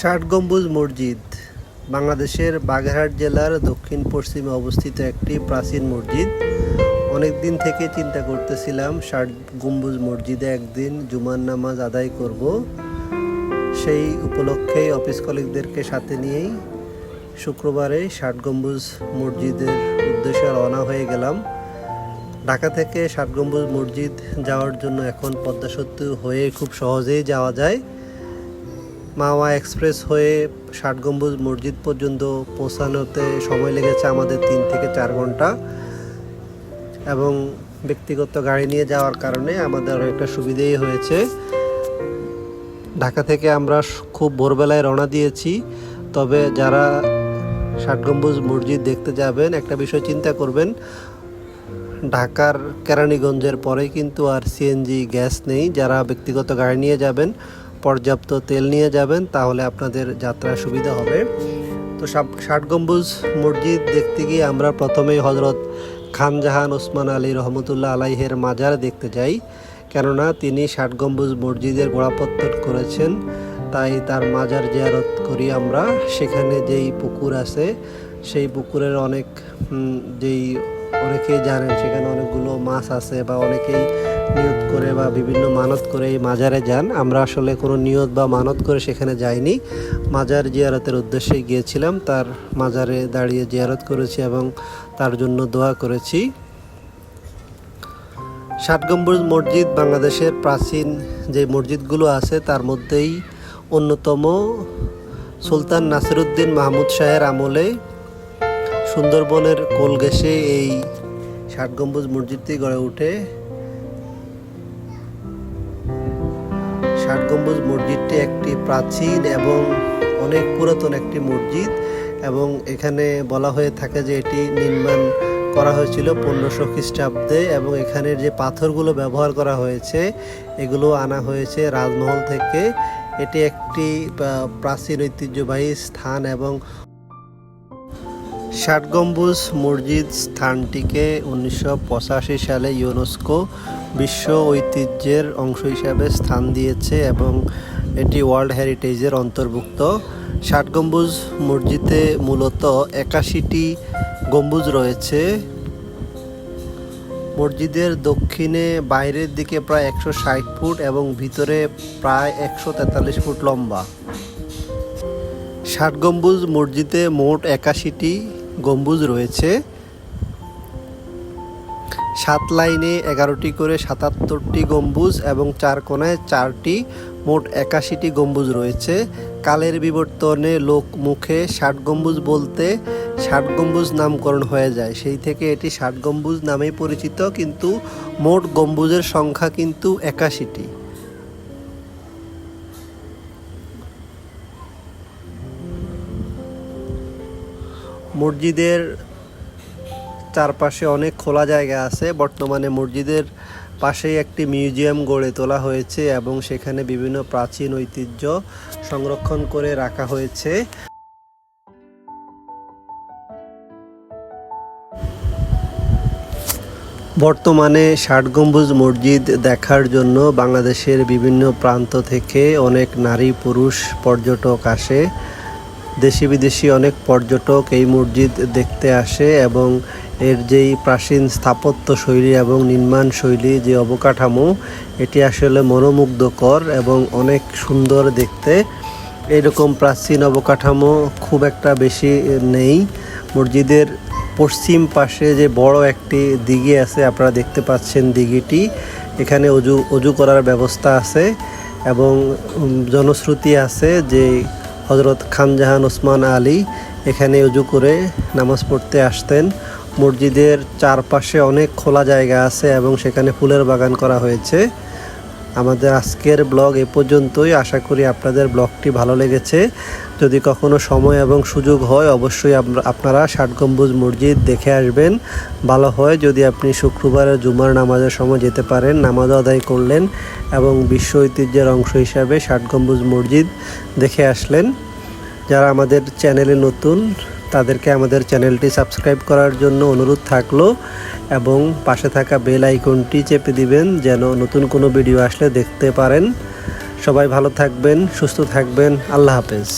ষাট গম্বুজ মসজিদ, বাংলাদেশের বাগেরহাট জেলার দক্ষিণ পশ্চিমে অবস্থিত একটি প্রাচীন মসজিদ। অনেক দিন থেকে চিন্তা করতেছিলাম ষাট গম্বুজ মসজিদে একদিন জুমার নামাজ আদায় করব। সেই উপলক্ষেই অফিস কলিগদেরকে সাথে নিয়েই শুক্রবারে ষাট গম্বুজ মসজিদের উদ্দেশ্যে রওনা হয়ে গেলাম। ঢাকা থেকে ষাট গম্বুজ মসজিদ যাওয়ার জন্য এখন পদ্মা সেতু হয়ে খুব সহজেই যাওয়া যায়। মাওয়া এক্সপ্রেস হয়ে ষাট গম্বুজ মসজিদ পর্যন্ত পৌঁছানোতে সময় লেগেছে আমাদের তিন থেকে চার ঘণ্টা। এবং ব্যক্তিগত গাড়ি নিয়ে যাওয়ার কারণে আমাদের একটা সুবিধেই হয়েছে। ঢাকা থেকে আমরা খুব ভোরবেলায় রওনা দিয়েছি। তবে যারা ষাট গম্বুজ মসজিদ দেখতে যাবেন, একটা বিষয় চিন্তা করবেন, ঢাকার কেরানীগঞ্জের পরেই কিন্তু আর সিএনজি গ্যাস নেই। যারা ব্যক্তিগত গাড়ি নিয়ে যাবেন পর্যাপ্ত তেল নিয়ে যাবেন, তাহলে আপনাদের যাত্রা সুবিধা হবে। তো ষাট গম্বুজ মসজিদ দেখতে গিয়ে আমরা প্রথমেই হজরত খানজাহান ওসমান আলী রহমতুল্লাহ আলাইহের মাজার দেখতে যাই। কেননা তিনি ষাট গম্বুজ মসজিদের গোড়াপত্তন করেছেন, তাই তার মাজার জিয়ারত করি আমরা। সেখানে যেই পুকুর আছে, সেই পুকুরের অনেক যেই অনেকেই জানেন সেখানে অনেকগুলো মাছ আছে বা অনেকেই নিয়ত করে বা বিভিন্ন মানত করে এই মাজারে যান। আমরা আসলে কোনো নিয়ত বা মানত করে সেখানে যাইনি। মাজার জিয়ারতের উদ্দেশ্যে গিয়েছিলাম, তার মাজারে দাঁড়িয়ে জিয়ারত করেছি এবং তার জন্য দোয়া করেছি। ষাট গম্বুজ মসজিদ বাংলাদেশের প্রাচীন যে মসজিদগুলো আছে, তার মধ্যেই অন্যতম সুলতান নাসিরুদ্দিন মাহমুদ শাহের আমলে সুন্দরবনের কোল কোলগেসে এই ষাট গম্বুজ মসজিদটি গড়ে ওঠে। ষাট গম্বুজ মসজিদটি একটি প্রাচীন এবং অনেক পুরাতন একটি মসজিদ এবং এখানে বলা হয়ে থাকে যে এটি নির্মাণ করা হয়েছিল পনেরোশো খ্রিস্টাব্দে এবং এখানের যে পাথরগুলো ব্যবহার করা হয়েছে, এগুলো আনা হয়েছে রাজমহল থেকে। এটি একটি প্রাচীন ঐতিহ্যবাহী স্থান এবং ষাট গম্বুজ মসজিদ স্থানটিকে উনিশশো পঁচাশি সালে ইউনেস্কো বিশ্ব ঐতিহ্যের অংশ হিসাবে স্থান দিয়েছে এবং এটি ওয়ার্ল্ড হেরিটেজের অন্তর্ভুক্ত। ষাট গম্বুজ মসজিদে মূলত একাশিটি গম্বুজ রয়েছে। মসজিদের দক্ষিণে বাইরের দিকে প্রায় একশো ষাট ফুট এবং ভিতরে প্রায় একশো তেতাল্লিশ ফুট লম্বা। ষাট গম্বুজ মসজিদে মোট একাশিটি গম্বুজ রয়েছে। সাত লাইনে এগারোটি করে সাতাত্তরটি গম্বুজ এবং চার কোনায় চারটি, মোট একাশিটি গম্বুজ রয়েছে। কালের বিবর্তনে লোক মুখে ষাট গম্বুজ বলতে ষাট গম্বুজ নামকরণ হয়ে যায়। সেই থেকে এটি ষাট গম্বুজ নামেই পরিচিত, কিন্তু মোট গম্বুজের সংখ্যা কিন্তু একাশিটি। মসজিদের চারপাশে অনেক খোলা জায়গা আছে। বর্তমানে মসজিদের পাশেই একটি মিউজিয়াম গড়ে তোলা হয়েছে এবং সেখানে বিভিন্ন প্রাচীন ঐতিহ্য সংরক্ষণ করে রাখা হয়েছে। বর্তমানে ষাট গম্বুজ মসজিদ দেখার জন্য বাংলাদেশের বিভিন্ন প্রান্ত থেকে অনেক নারী পুরুষ পর্যটক আসে। দেশি বিদেশি অনেক পর্যটক এই মসজিদ দেখতে আসে এবং এর যেই প্রাচীন স্থাপত্য শৈলী এবং নির্মাণ শৈলী যে অবকাঠামো, এটি আসলে মনোমুগ্ধকর এবং অনেক সুন্দর দেখতে। এরকম প্রাচীন অবকাঠামো খুব একটা বেশি নেই। মসজিদের পশ্চিম পাশে যে বড় একটি দিঘি আছে, আপনারা দেখতে পাচ্ছেন দিঘিটি। এখানে অজু অজু করার ব্যবস্থা আছে এবং জনশ্রুতি আছে যে হজরত খানজাহান ওসমান আলী এখানে উজু করে নামাজ পড়তে আসতেন। মসজিদের চারপাশে অনেক খোলা জায়গা আছে এবং সেখানে ফুলের বাগান করা হয়েছে। আমাদের আজকের ব্লগ এ পর্যন্তই। আশা করি আপনাদের ব্লগটি ভালো লেগেছে। যদি কখনো সময় এবং সুযোগ হয়, অবশ্যই আপনারা ষাট গম্বুজ মসজিদ দেখে আসবেন। ভালো হয় যদি আপনি শুক্রবারে জুমার নামাজের সময় যেতে পারেন, নামাজ আদায় করলেন এবং বিশ্ব ঐতিহ্যের অংশ হিসাবে ষাট গম্বুজ মসজিদ দেখে আসলেন। যারা আমাদের চ্যানেলে নতুন, তাদেরকে আমাদের চ্যানেলটি সাবস্ক্রাইব করার জন্য অনুরোধ থাকল এবং পাশে থাকা বেল আইকনটি চেপে দিবেন যেন নতুন কোনো ভিডিও আসলে দেখতে পারেন। সবাই ভালো থাকবেন, সুস্থ থাকবেন। আল্লাহ হাফেজ।